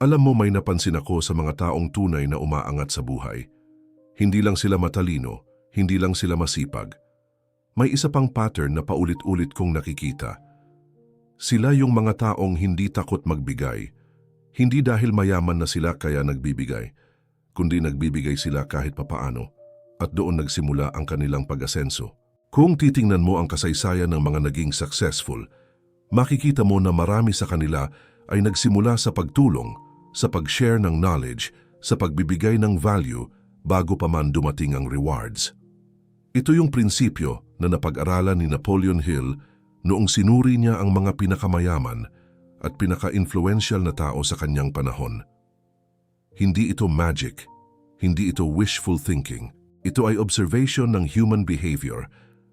Alam mo may napansin ako sa mga taong tunay na umaangat sa buhay. Hindi lang sila matalino, hindi lang sila masipag. May isa pang pattern na paulit-ulit kong nakikita. Sila yung mga taong hindi takot magbigay. Hindi dahil mayaman na sila kaya nagbibigay, kundi nagbibigay sila kahit papaano at doon nagsimula ang kanilang pag-asenso. Kung titingnan mo ang kasaysayan ng mga naging successful, makikita mo na marami sa kanila ay nagsimula sa pagtulong, sa pag-share ng knowledge, sa pagbibigay ng value bago pa man dumating ang rewards. Ito yung prinsipyo na napag-aralan ni Napoleon Hill noong sinuri niya ang mga pinakamayaman at pinaka-influential na tao sa kanyang panahon. Hindi ito magic, hindi ito wishful thinking. Ito ay observation ng human behavior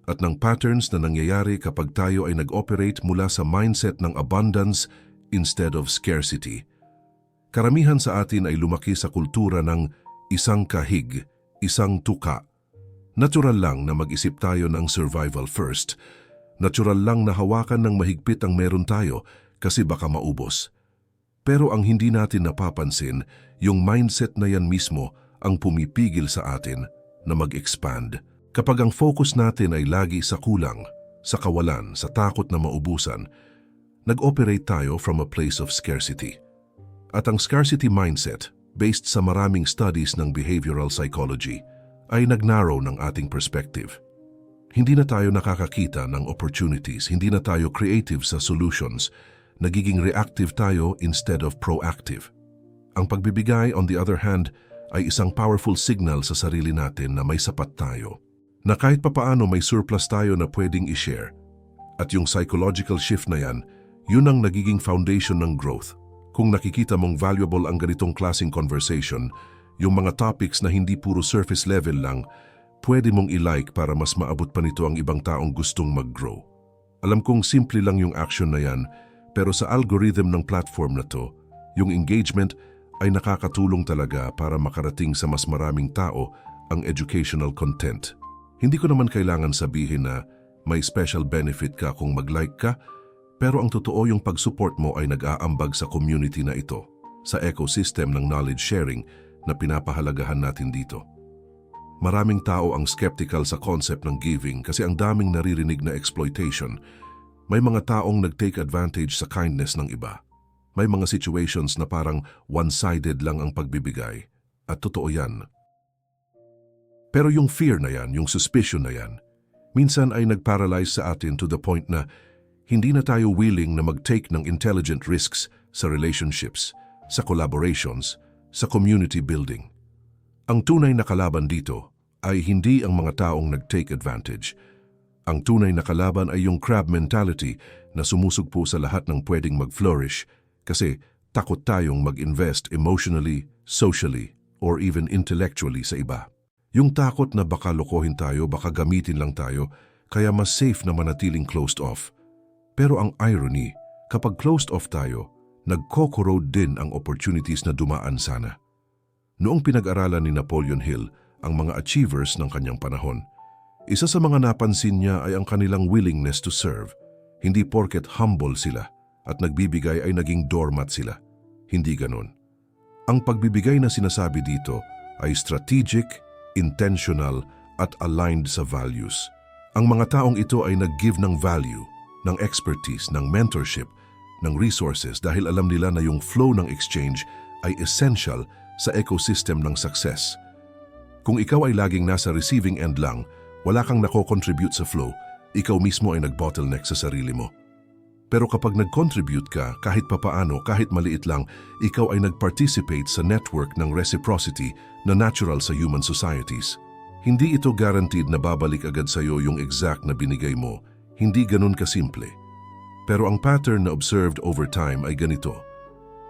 at ng patterns na nangyayari kapag tayo ay nag-operate mula sa mindset ng abundance instead of scarcity. Karamihan sa atin ay lumaki sa kultura ng isang kahig, isang tuka. Natural lang na mag-isip tayo ng survival first. Natural lang na hawakan ng mahigpit ang meron tayo kasi baka maubos. Pero ang hindi natin napapansin, yung mindset na yan mismo ang pumipigil sa atin na mag-expand. Kapag ang focus natin ay lagi sa kulang, sa kawalan, sa takot na maubusan, nag-operate tayo from a place of scarcity. At ang scarcity mindset, based sa maraming studies ng behavioral psychology, ay nag-narrow ng ating perspective. Hindi na tayo nakakakita ng opportunities, hindi na tayo creative sa solutions, nagiging reactive tayo instead of proactive. Ang pagbibigay, on the other hand, ay isang powerful signal sa sarili natin na may sapat tayo na kahit papaano may surplus tayo na pwedeng i-share. At yung psychological shift na yan, yun ang nagiging foundation ng growth. Kung nakikita mong valuable ang ganitong klaseng conversation, yung mga topics na hindi puro surface level lang, pwede mong i-like para mas maabot pa nito ang ibang taong gustong mag-grow. Alam kong simple lang yung action na yan, pero sa algorithm ng platform na to, yung engagement ay nakakatulong talaga para makarating sa mas maraming tao ang educational content. Hindi ko naman kailangan sabihin na may special benefit ka kung mag-like ka, pero ang totoo yung pag-support mo ay nag-aambag sa community na ito, sa ecosystem ng knowledge sharing na pinapahalagahan natin dito. Maraming tao ang skeptical sa concept ng giving kasi ang daming naririnig na exploitation. May mga taong nag-take advantage sa kindness ng iba. May mga situations na parang one-sided lang ang pagbibigay. At totoo yan. Pero yung fear na yan, yung suspicion na yan, minsan ay nag-paralyze sa atin to the point na hindi na tayo willing na mag-take ng intelligent risks sa relationships, sa collaborations, sa community building. Ang tunay na kalaban dito ay hindi ang mga taong nag-take advantage. Ang tunay na kalaban ay yung crab mentality na sumusugpo sa lahat ng pwedeng mag-flourish kasi takot tayong mag-invest emotionally, socially, or even intellectually sa iba. Yung takot na baka lokohin tayo, baka gamitin lang tayo, kaya mas safe na manatiling closed off. Pero ang irony, kapag closed off tayo, nagko-corrode din ang opportunities na dumaan sana. Noong pinag-aralan ni Napoleon Hill ang mga achievers ng kanyang panahon, isa sa mga napansin niya ay ang kanilang willingness to serve. Hindi porket humble sila at nagbibigay ay naging doormat sila. Hindi ganon. Ang pagbibigay na sinasabi dito ay strategic, intentional at aligned sa values. Ang mga taong ito ay nag-give ng value, ng expertise, ng mentorship, ng resources dahil alam nila na yung flow ng exchange ay essential sa ecosystem ng success. Kung ikaw ay laging nasa receiving end lang, wala kang nako-contribute sa flow, ikaw mismo ay nag-bottleneck sa sarili mo. Pero kapag nag-contribute ka, kahit papaano, kahit maliit lang, ikaw ay nag-participate sa network ng reciprocity na natural sa human societies. Hindi ito guaranteed na babalik agad sa iyo yung exact na binigay mo. Hindi ganun kasimple. Pero ang pattern na observed over time ay ganito.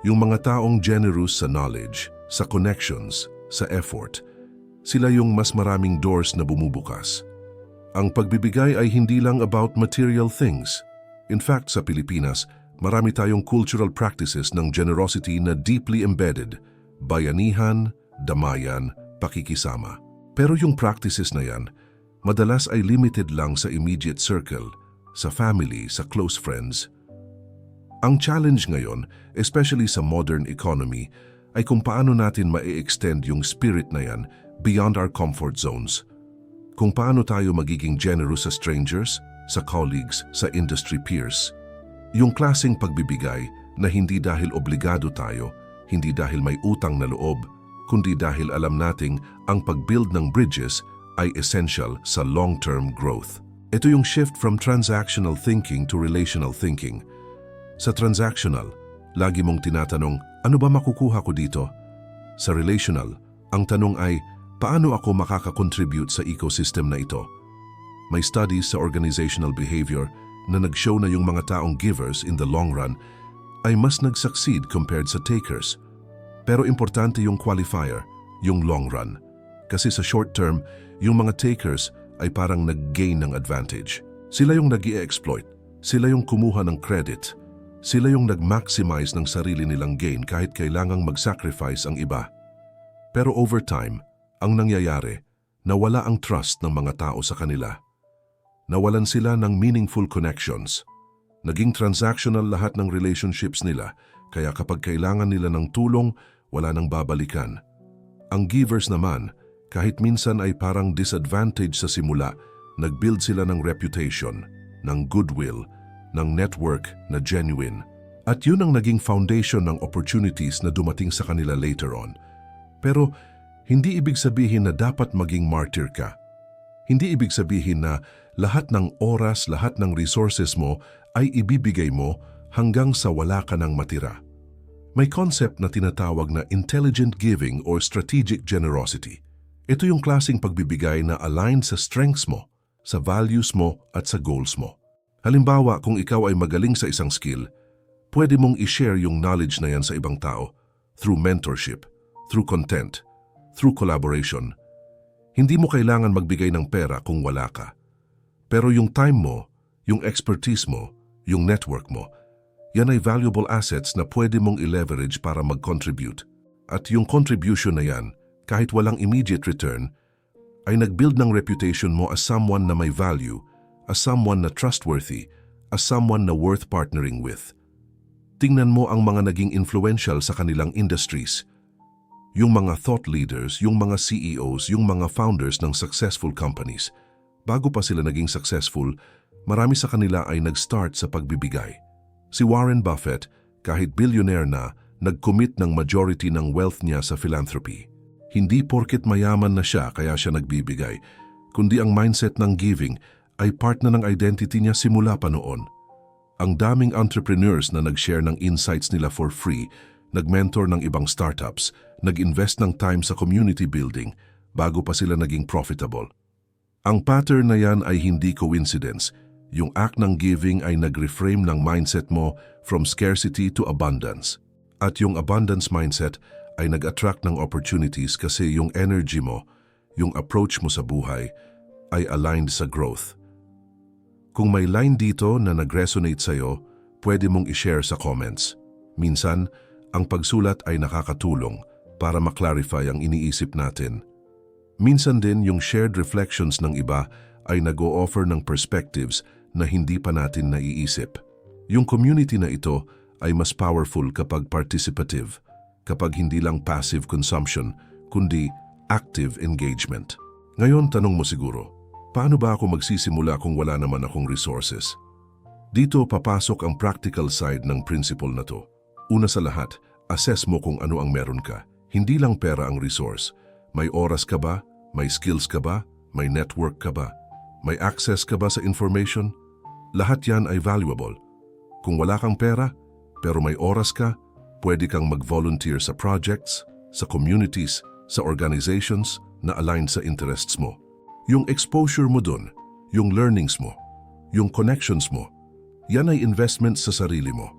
Yung mga taong generous sa knowledge, sa connections, sa effort, sila yung mas maraming doors na bumubukas. Ang pagbibigay ay hindi lang about material things – In fact, sa Pilipinas, marami tayong cultural practices ng generosity na deeply embedded, bayanihan, damayan, pakikisama. Pero yung practices na yan, madalas ay limited lang sa immediate circle, sa family, sa close friends. Ang challenge ngayon, especially sa modern economy, ay kung paano natin ma-extend yung spirit na yan beyond our comfort zones. Kung paano tayo magiging generous sa strangers, sa colleagues, sa industry peers. Yung klaseng pagbibigay na hindi dahil obligado tayo, hindi dahil may utang na loob, kundi dahil alam nating ang pag-build ng bridges ay essential sa long-term growth. Ito yung shift from transactional thinking to relational thinking. Sa transactional, lagi mong tinatanong, ano ba makukuha ko dito? Sa relational, ang tanong ay, paano ako makaka-contribute sa ecosystem na ito? May studies sa organizational behavior na nag-show na yung mga taong givers in the long run ay mas nag-succeed compared sa takers. Pero importante yung qualifier, yung long run. Kasi sa short term, yung mga takers ay parang nag-gain ng advantage. Sila yung nag exploit sila yung kumuha ng credit, sila yung nag-maximize ng sarili nilang gain kahit kailangang mag-sacrifice ang iba. Pero over time, ang nangyayari, nawala ang trust ng mga tao sa kanila. Nawalan sila ng meaningful connections. Naging transactional lahat ng relationships nila, kaya kapag kailangan nila ng tulong, wala nang babalikan. Ang givers naman, kahit minsan ay parang disadvantage sa simula, nag-build sila ng reputation, ng goodwill, ng network na genuine. At yun ang naging foundation ng opportunities na dumating sa kanila later on. Pero hindi ibig sabihin na dapat maging martyr ka. Hindi ibig sabihin na lahat ng oras, lahat ng resources mo ay ibibigay mo hanggang sa wala ka ng matira. May concept na tinatawag na intelligent giving or strategic generosity. Ito yung klasing pagbibigay na aligned sa strengths mo, sa values mo at sa goals mo. Halimbawa, kung ikaw ay magaling sa isang skill, pwede mong i-share yung knowledge na yan sa ibang tao through mentorship, through content, through collaboration. Hindi mo kailangan magbigay ng pera kung wala ka. Pero yung time mo, yung expertise mo, yung network mo, yan ay valuable assets na pwede mong i-leverage para mag-contribute. At yung contribution na yan, kahit walang immediate return, ay nag-build ng reputation mo as someone na may value as someone na trustworthy, as someone na worth partnering with. Tingnan mo ang mga naging influential sa kanilang industries. Yung mga thought leaders, yung mga CEOs, yung mga founders ng successful companies. Bago pa sila naging successful, marami sa kanila ay nag-start sa pagbibigay. Si Warren Buffett, kahit billionaire na, nag-commit ng majority ng wealth niya sa philanthropy. Hindi porket mayaman na siya kaya siya nagbibigay, kundi ang mindset ng giving ay part na ng identity niya simula pa noon. Ang daming entrepreneurs na nag-share ng insights nila for free, nag-mentor ng ibang startups, nag-invest ng time sa community building bago pa sila naging profitable. Ang pattern na yan ay hindi coincidence. Yung act ng giving ay nag-reframe ng mindset mo from scarcity to abundance. At yung abundance mindset ay nag-attract ng opportunities kasi yung energy mo, yung approach mo sa buhay, ay aligned sa growth. Kung may line dito na nag-resonate sa'yo, pwede mong i-share sa comments. Minsan, ang pagsulat ay nakakatulong para maklarify ang iniisip natin. Minsan din yung shared reflections ng iba ay nag-o-offer ng perspectives na hindi pa natin naiisip. Yung community na ito ay mas powerful kapag participative, kapag hindi lang passive consumption, kundi active engagement. Ngayon, tanong mo siguro, Paano ba ako magsisimula kung wala naman akong resources? Dito papasok ang practical side ng principle na to. Una sa lahat, assess mo kung ano ang meron ka. Hindi lang pera ang resource. May oras ka ba? May skills ka ba? May network ka ba? May access ka ba sa information? Lahat yan ay valuable. Kung wala kang pera, pero may oras ka, pwede kang mag-volunteer sa projects, sa communities, sa organizations na aligned sa interests mo. Yung exposure mo dun, yung learnings mo, yung connections mo, yan ay investment sa sarili mo.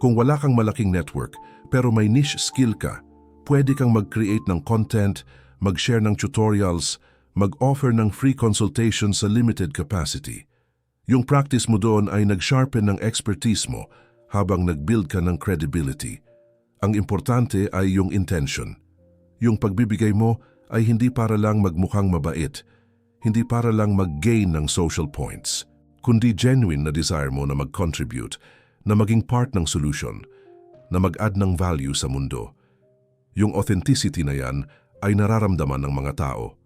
Kung wala kang malaking network pero may niche skill ka, pwede kang mag-create ng content, mag-share ng tutorials, mag-offer ng free consultation sa limited capacity. Yung practice mo doon ay nag-sharpen ng expertise mo habang nag-build ka ng credibility. Ang importante ay yung intention. Yung pagbibigay mo ay hindi para lang magmukhang mabait, hindi para lang mag-gain ng social points, kundi genuine na desire mo na mag-contribute, na maging part ng solution, na mag-add ng value sa mundo. Yung authenticity na yan ay nararamdaman ng mga tao.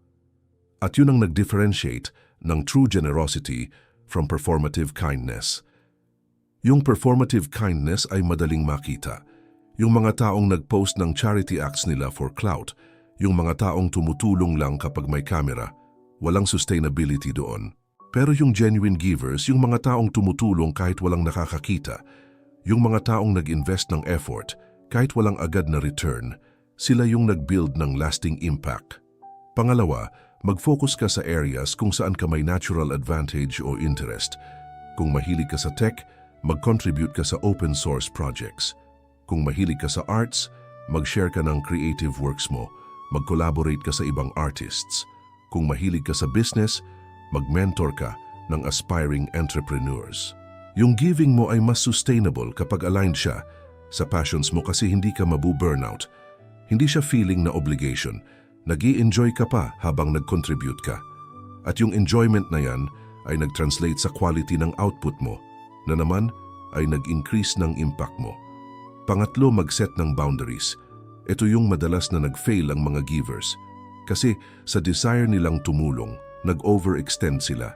At yun ang nag-differentiate ng true generosity from performative kindness. Yung performative kindness ay madaling makita. Yung mga taong nag-post ng charity acts nila for clout, yung mga taong tumutulong lang kapag may camera, walang sustainability doon. Pero yung genuine givers, yung mga taong tumutulong kahit walang nakakakita, yung mga taong nag-invest ng effort kahit walang agad na return, sila yung nag-build ng lasting impact. Pangalawa, mag-focus ka sa areas kung saan ka may natural advantage o interest. Kung mahilig ka sa tech, mag-contribute ka sa open source projects. Kung mahilig ka sa arts, mag-share ka ng creative works mo, mag-collaborate ka sa ibang artists. Kung mahilig ka sa business, mag-mentor ka ng aspiring entrepreneurs. Yung giving mo ay mas sustainable kapag aligned siya sa passions mo kasi hindi ka mabu-burnout. Hindi siya feeling na obligation. nag enjoy ka pa habang nag-contribute ka. At yung enjoyment na yan ay nag-translate sa quality ng output mo na naman ay nag-increase ng impact mo. Pangatlo, mag-set ng boundaries. Ito yung madalas na nag-fail ang mga givers. Kasi sa desire nilang tumulong, nag-overextend sila.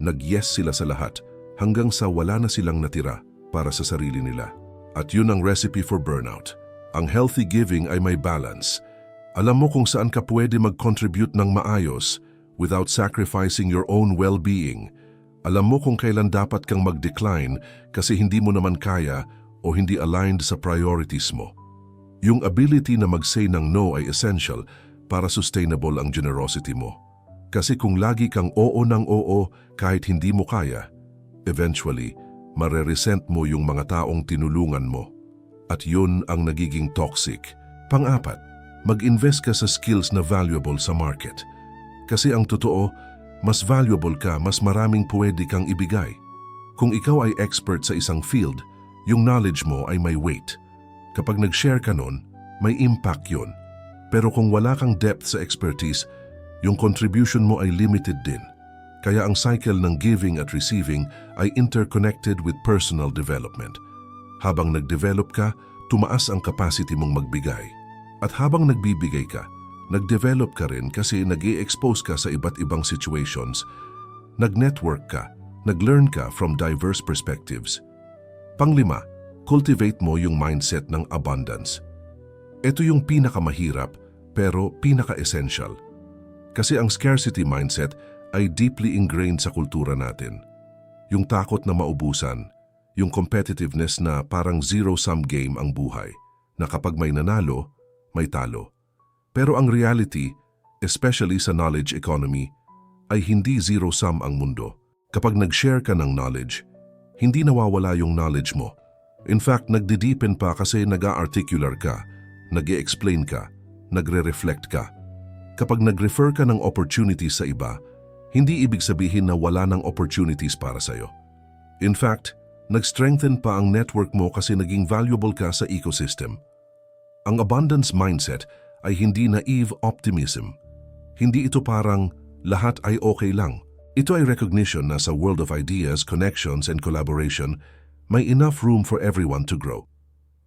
Nag-yes sila sa lahat hanggang sa wala na silang natira para sa sarili nila. At yun ang recipe for burnout. Ang healthy giving ay may balance. Alam mo kung saan ka pwede mag-contribute ng maayos without sacrificing your own well-being. Alam mo kung kailan dapat kang mag-decline kasi hindi mo naman kaya o hindi aligned sa priorities mo. Yung ability na mag-say ng no ay essential para sustainable ang generosity mo. Kasi kung lagi kang oo ng oo kahit hindi mo kaya, eventually, mareresent mo yung mga taong tinulungan mo. At yun ang nagiging toxic. Pang-apat, mag-invest ka sa skills na valuable sa market. Kasi ang totoo, mas valuable ka, mas maraming pwede kang ibigay. Kung ikaw ay expert sa isang field, yung knowledge mo ay may weight. Kapag nag-share ka nun, may impact yun. Pero kung wala kang depth sa expertise, yung contribution mo ay limited din. Kaya ang cycle ng giving at receiving ay interconnected with personal development. Habang nag-develop ka, tumaas ang capacity mong magbigay. At habang nagbibigay ka, nag-develop ka rin kasi nag expose ka sa iba't ibang situations, nag-network ka, nag-learn ka from diverse perspectives. Panglima, cultivate mo yung mindset ng abundance. Ito yung pinakamahirap pero pinaka-essential. Kasi ang scarcity mindset ay deeply ingrained sa kultura natin. Yung takot na maubusan, yung competitiveness na parang zero-sum game ang buhay, na kapag may nanalo, may talo. Pero ang reality, especially sa knowledge economy, ay hindi zero-sum ang mundo. Kapag nag-share ka ng knowledge, hindi nawawala yung knowledge mo. In fact, nagdi-deepen pa kasi nag-articular ka, nag explain ka, nagre-reflect ka. Kapag nag-refer ka ng opportunities sa iba, hindi ibig sabihin na wala ng opportunities para sa'yo. In fact, nag-strengthen pa ang network mo kasi naging valuable ka sa ecosystem. Ang abundance mindset ay hindi naive optimism. Hindi ito parang lahat ay okay lang. Ito ay recognition na sa world of ideas, connections, and collaboration, may enough room for everyone to grow.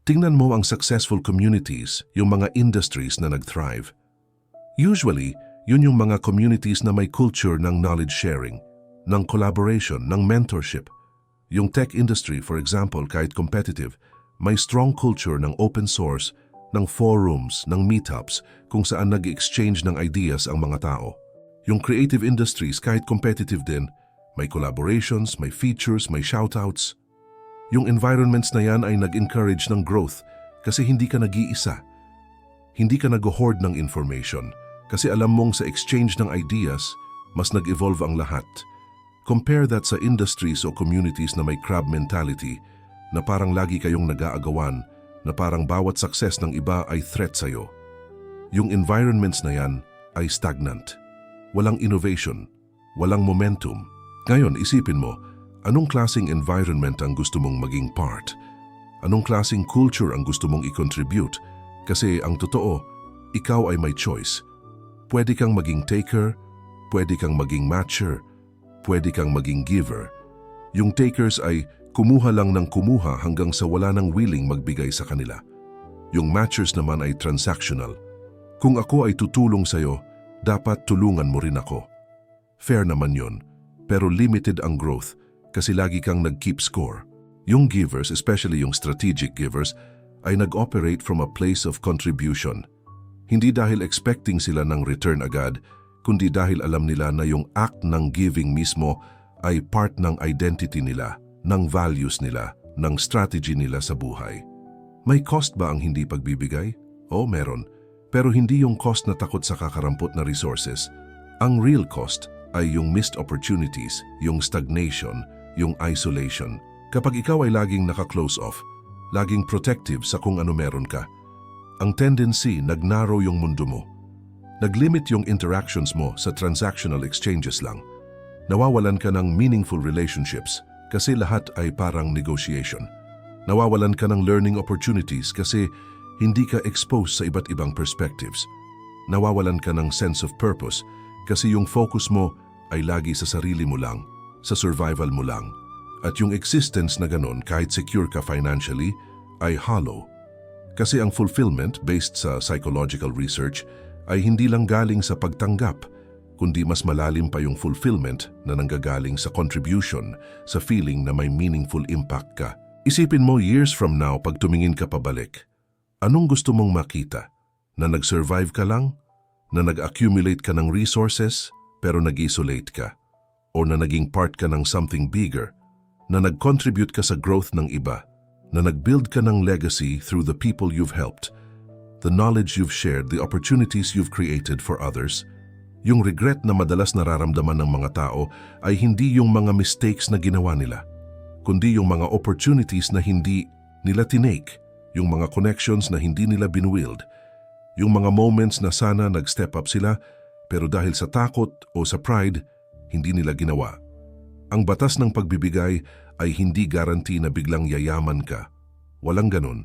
Tingnan mo ang successful communities, yung mga industries na nag-thrive. Usually, yun yung mga communities na may culture ng knowledge sharing, ng collaboration, ng mentorship. Yung tech industry, for example, kahit competitive, may strong culture ng open source, ng forums, ng meetups, kung saan nag-exchange ng ideas ang mga tao. Yung creative industries, kahit competitive din, may collaborations, may features, may shoutouts. Yung environments na yan ay nag-encourage ng growth kasi hindi ka nag-iisa. Hindi ka nag-hoard ng information kasi alam mong sa exchange ng ideas, mas nag-evolve ang lahat. Compare that sa industries o communities na may crab mentality na parang lagi kayong nag-aagawan na parang bawat success ng iba ay threat sa'yo. Yung environments na yan ay stagnant. Walang innovation, walang momentum. Ngayon, isipin mo, anong klasing environment ang gusto mong maging part? Anong klasing culture ang gusto mong i-contribute? Kasi ang totoo, ikaw ay may choice Pwede kang maging taker, pwede kang maging matcher, pwede kang maging giver. Yung takers ay Kumuha lang ng kumuha hanggang sa wala nang willing magbigay sa kanila. Yung matchers naman ay transactional. Kung ako ay tutulong sa'yo, dapat tulungan mo rin ako. Fair naman yon, pero limited ang growth kasi lagi kang nag-keep score. Yung givers, especially yung strategic givers, ay nag-operate from a place of contribution. Hindi dahil expecting sila ng return agad, kundi dahil alam nila na yung act ng giving mismo ay part ng identity nila, ng values nila, ng strategy nila sa buhay. May cost ba ang hindi pagbibigay? Oo, meron. Pero hindi yung cost na takot sa kakarampot na resources. Ang real cost ay yung missed opportunities, yung stagnation, yung isolation. Kapag ikaw ay laging naka-close off, laging protective sa kung ano meron ka, ang tendency nag-narrow yung mundo mo. Nag-limit yung interactions mo sa transactional exchanges lang. Nawawalan ka ng meaningful relationships kasi lahat ay parang negotiation. Nawawalan ka ng learning opportunities kasi hindi ka exposed sa iba't ibang perspectives. Nawawalan ka ng sense of purpose kasi yung focus mo ay lagi sa sarili mo lang, sa survival mo lang. At yung existence na ganun kahit secure ka financially ay hollow. Kasi ang fulfillment based sa psychological research ay hindi lang galing sa pagtanggap, kundi mas malalim pa yung fulfillment na nanggagaling sa contribution, sa feeling na may meaningful impact ka. Isipin mo years from now pag tumingin ka pabalik. Anong gusto mong makita? Na nag-survive ka lang? Na nag-accumulate ka ng resources pero nag-isolate ka? O na naging part ka ng something bigger? Na nag-contribute ka sa growth ng iba? Na nag-build ka ng legacy through the people you've helped? The knowledge you've shared, the opportunities you've created for others? Yung regret na madalas nararamdaman ng mga tao ay hindi yung mga mistakes na ginawa nila, kundi yung mga opportunities na hindi nila tinake, yung mga connections na hindi nila binuild, yung mga moments na sana nag-step up sila pero dahil sa takot o sa pride, hindi nila ginawa. Ang batas ng pagbibigay ay hindi guarantee na biglang yayaman ka. Walang ganun,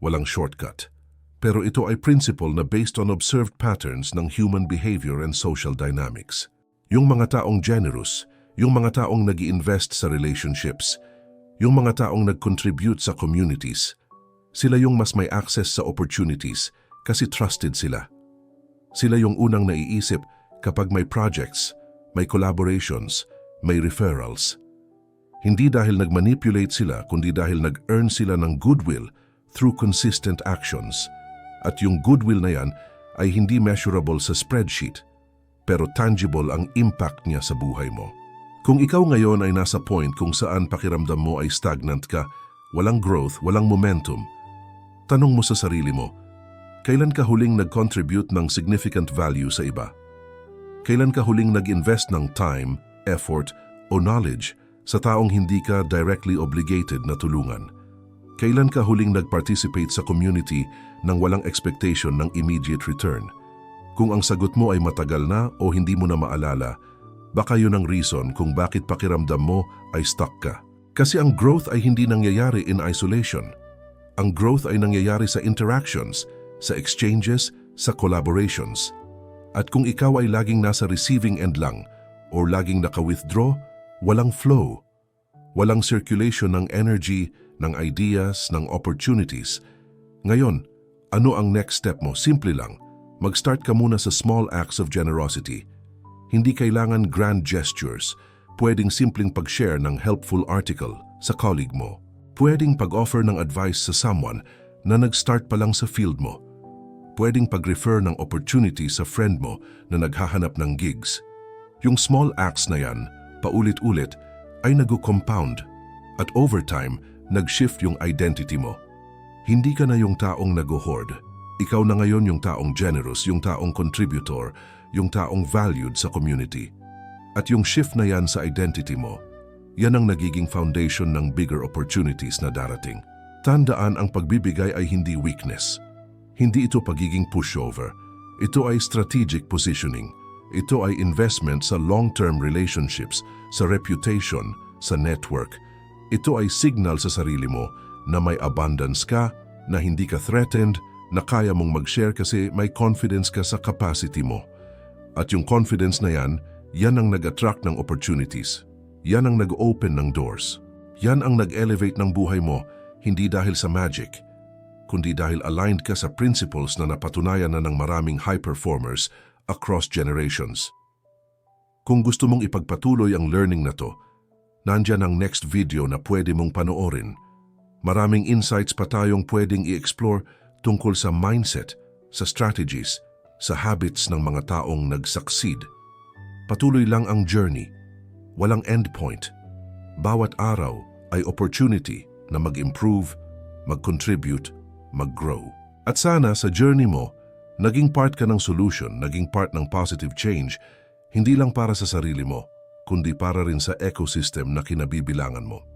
walang shortcut. Pero ito ay principle na based on observed patterns ng human behavior and social dynamics. Yung mga taong generous, yung mga taong nag invest sa relationships, yung mga taong nag-contribute sa communities, sila yung mas may access sa opportunities kasi trusted sila. Sila yung unang naiisip kapag may projects, may collaborations, may referrals. Hindi dahil nag-manipulate sila kundi dahil nag-earn sila ng goodwill through consistent actions. At yung goodwill na yan ay hindi measurable sa spreadsheet, pero tangible ang impact niya sa buhay mo. Kung ikaw ngayon ay nasa point kung saan pakiramdam mo ay stagnant ka, walang growth, walang momentum, tanong mo sa sarili mo, kailan ka huling nag-contribute ng significant value sa iba? Kailan ka huling nag-invest ng time, effort, o knowledge sa taong hindi ka directly obligated na tulungan? Kailan ka huling nag-participate sa community nang walang expectation ng immediate return? Kung ang sagot mo ay matagal na o hindi mo na maalala, baka yun ang reason kung bakit pakiramdam mo ay stuck ka. Kasi ang growth ay hindi nangyayari in isolation. Ang growth ay nangyayari sa interactions, sa exchanges, sa collaborations. At kung ikaw ay laging nasa receiving end lang or laging naka-withdraw, walang flow. Walang circulation ng energy, ng ideas, ng opportunities. Ngayon, ano ang next step mo? Simple lang. Mag-start ka muna sa small acts of generosity. Hindi kailangan grand gestures. Pwedeng simpleng pag-share ng helpful article sa colleague mo. Pwedeng pag-offer ng advice sa someone na nag-start pa lang sa field mo. Pwedeng pag-refer ng opportunity sa friend mo na naghahanap ng gigs. Yung small acts na yan, paulit-ulit, ay nag-compound at over time, nag-shift yung identity mo. Hindi ka na yung taong nag-hoard. Ikaw na ngayon yung taong generous, yung taong contributor, yung taong valued sa community. At yung shift na yan sa identity mo, yan ang nagiging foundation ng bigger opportunities na darating. Tandaan ang pagbibigay ay hindi weakness. Hindi ito pagiging pushover. Ito ay strategic positioning. Ito ay investment sa long-term relationships, sa reputation, sa network. Ito ay signal sa sarili mo na may abundance ka, na hindi ka threatened, na kaya mong mag-share kasi may confidence ka sa capacity mo. At yung confidence na yan, yan ang nag-attract ng opportunities. Yan ang nag-open ng doors. Yan ang nag-elevate ng buhay mo, hindi dahil sa magic, kundi dahil aligned ka sa principles na napatunayan na ng maraming high performers across generations. Kung gusto mong ipagpatuloy ang learning na to, nandyan ang next video na pwede mong panoorin. Maraming insights pa tayong pwedeng i-explore tungkol sa mindset, sa strategies, sa habits ng mga taong nag-succeed. Patuloy lang ang journey. Walang endpoint. Bawat araw ay opportunity na mag-improve, mag-contribute, mag-grow. At sana sa journey mo, naging part ka ng solution, naging part ng positive change, hindi lang para sa sarili mo, kundi para rin sa ecosystem na kinabibilangan mo.